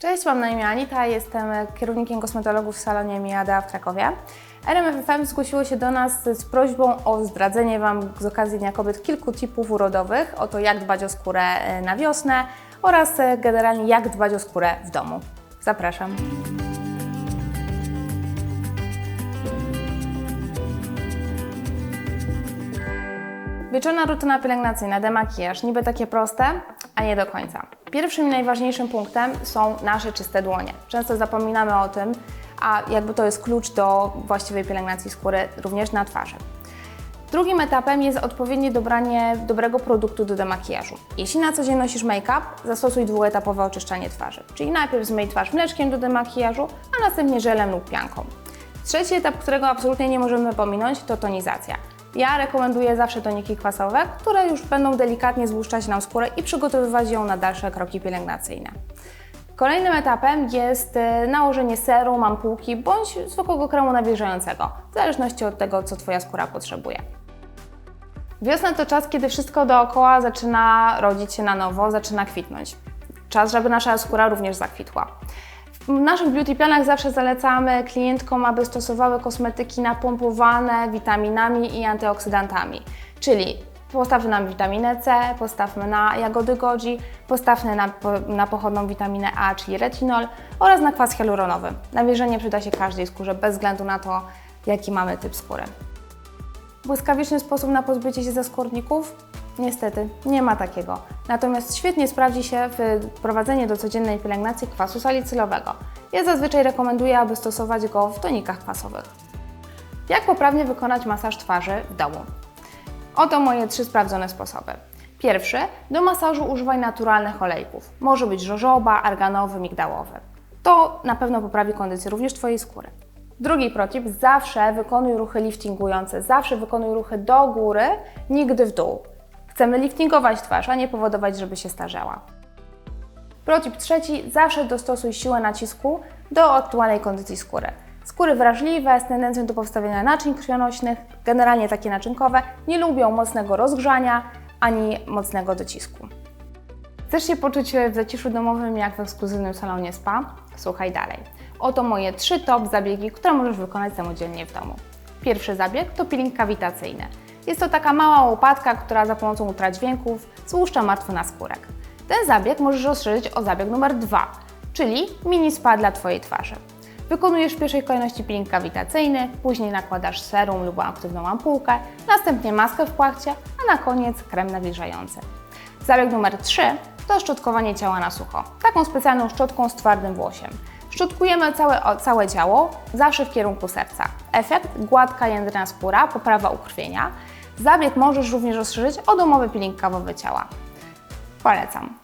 Cześć, mam na imię Anita, jestem kierownikiem kosmetologów w salonie Miada w Krakowie. RMFFM zgłosiło się do nas z prośbą o zdradzenie Wam z okazji Dnia Kobiet kilku tipów urodowych, o to jak dbać o skórę e, na wiosnę oraz e, generalnie jak dbać o skórę w domu. Zapraszam. Wieczorna rutyna pielęgnacyjna, demakijaż, niby takie proste, a nie do końca. Pierwszym i najważniejszym punktem są nasze czyste dłonie. Często zapominamy o tym, a jakby to jest klucz do właściwej pielęgnacji skóry również na twarzy. Drugim etapem jest odpowiednie dobranie dobrego produktu do demakijażu. Jeśli na co dzień nosisz make-up, zastosuj dwuetapowe oczyszczanie twarzy. Czyli najpierw zmyj twarz mleczkiem do demakijażu, a następnie żelem lub pianką. Trzeci etap, którego absolutnie nie możemy pominąć, to tonizacja. Ja rekomenduję zawsze toniki kwasowe, które już będą delikatnie złuszczać nam skórę i przygotowywać ją na dalsze kroki pielęgnacyjne. Kolejnym etapem jest e, nałożenie serum, ampułki bądź zwykłego kremu nawilżającego, w zależności od tego, co Twoja skóra potrzebuje. Wiosna to czas, kiedy wszystko dookoła zaczyna rodzić się na nowo, zaczyna kwitnąć. Czas, żeby nasza skóra również zakwitła. W naszych beauty planach zawsze zalecamy klientkom, aby stosowały kosmetyki napompowane witaminami i antyoksydantami, czyli postawmy na witaminę C, postawmy na jagody goji, postawmy na, na pochodną witaminę A, czyli retinol oraz na kwas hialuronowy. Nawilżenie przyda się każdej skórze bez względu na to, jaki mamy typ skóry. Błyskawiczny sposób na pozbycie się zaskórników? Niestety, nie ma takiego. Natomiast świetnie sprawdzi się wprowadzenie do codziennej pielęgnacji kwasu salicylowego. Ja zazwyczaj rekomenduję, aby stosować go w tonikach kwasowych. Jak poprawnie wykonać masaż twarzy w domu? Oto moje trzy sprawdzone sposoby. Pierwszy, do masażu używaj naturalnych olejków. Może być żożoba, arganowy, migdałowy. To na pewno poprawi kondycję również Twojej skóry. Drugi protip, zawsze wykonuj ruchy liftingujące, zawsze wykonuj ruchy do góry, nigdy w dół. Chcemy liftingować twarz, a nie powodować, żeby się starzała. Protip trzeci, zawsze dostosuj siłę nacisku do aktualnej kondycji skóry. Skóry wrażliwe, z tendencją do powstawiania naczyń krwionośnych, generalnie takie naczynkowe, nie lubią mocnego rozgrzania ani mocnego docisku. Chcesz się poczuć w zaciszu domowym jak w ekskluzywnym salonie spa? Słuchaj dalej. Oto moje trzy top zabiegi, które możesz wykonać samodzielnie w domu. Pierwszy zabieg to peeling kawitacyjny. Jest to taka mała łopatka, która za pomocą ultradźwięków złuszcza martwy naskórek. Ten zabieg możesz rozszerzyć o zabieg numer dwa, czyli mini spa dla Twojej twarzy. Wykonujesz w pierwszej kolejności peeling kawitacyjny, później nakładasz serum lub aktywną ampułkę, następnie maskę w płachcie, a na koniec krem nawilżający. Zabieg numer 3 to szczotkowanie ciała na sucho, taką specjalną szczotką z twardym włosiem. Szczotkujemy całe, całe ciało, zawsze w kierunku serca. Efekt gładka jędrna skóra, poprawa ukrwienia. Zabieg możesz również rozszerzyć o domowy peeling kawowy ciała. Polecam.